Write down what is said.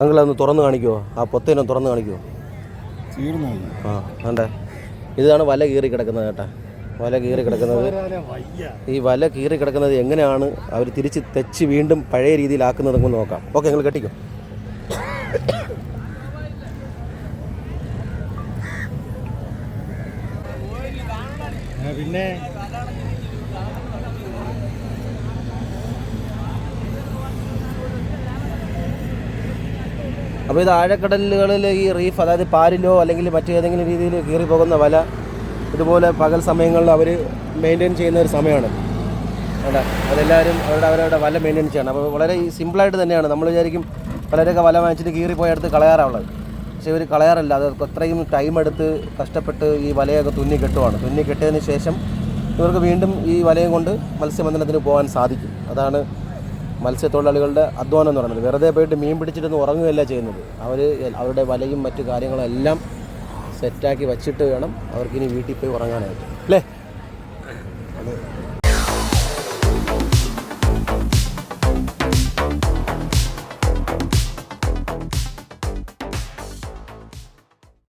അതൊന്ന് തുറന്ന് കാണിക്കുമോ ആ പൊത്തേനെ തുറന്ന് കാണിക്കുമോ ആ വേണ്ടേ ഇതാണ് വല കീറി കിടക്കുന്നത് കേട്ടാ. വല കീറി കിടക്കുന്നത്. ഈ വല കീറി കിടക്കുന്നത് എങ്ങനെയാണ്? അവർ തിരിച്ച് തെച്ച് വീണ്ടും പഴയ രീതിയിലാക്കുന്നത് നമുക്ക് നോക്കാം. ഓക്കെ നിങ്ങൾ കെട്ടിക്കോ. പിന്നെ? അപ്പോൾ ഇത് ആഴക്കടലുകളിൽ ഈ റീഫ് അതായത് പാരിലോ അല്ലെങ്കിൽ മറ്റേതെങ്കിലും രീതിയിൽ കീറി പോകുന്ന വല ഇതുപോലെ പകൽ സമയങ്ങളിൽ അവർ മെയിന്റെയിൻ ചെയ്യുന്ന ഒരു സമയമാണ്. അല്ല അതെല്ലാവരും അവരുടെ അവരവരുടെ വല മെയിന്റെയിൻ ചെയ്യണം അപ്പോൾ വളരെ സിമ്പിളായിട്ട് തന്നെയാണ്. നമ്മൾ വിചാരിക്കും പലരൊക്കെ വല വാങ്ങിച്ചിട്ട് കീറിപ്പോയി അടുത്ത് കളയാറുള്ളത്. പക്ഷേ ഇവർ കളയാറല്ല. അത് അത്രയും ടൈം എടുത്ത് കഷ്ടപ്പെട്ട് ഈ വലയൊക്കെ തുന്നി കെട്ടുവാണ്. തുന്നി കെട്ടിയതിന് ശേഷം ഇവർക്ക് വീണ്ടും ഈ വലയും കൊണ്ട് മത്സ്യബന്ധനത്തിന് പോകാൻ സാധിക്കും. അതാണ് മത്സ്യത്തൊഴിലാളികളുടെ അധ്വാനം എന്ന് പറയുന്നത്. വെറുതെ പോയിട്ട് മീൻ പിടിച്ചിട്ടൊന്നും ഉറങ്ങുകയല്ല ചെയ്യുന്നത്. അവർ അവരുടെ വലയും മറ്റു കാര്യങ്ങളെല്ലാം സെറ്റാക്കി വച്ചിട്ട് വേണം അവർക്കിനി വീട്ടിൽ പോയി ഉറങ്ങാനായിട്ട്. അല്ലേ?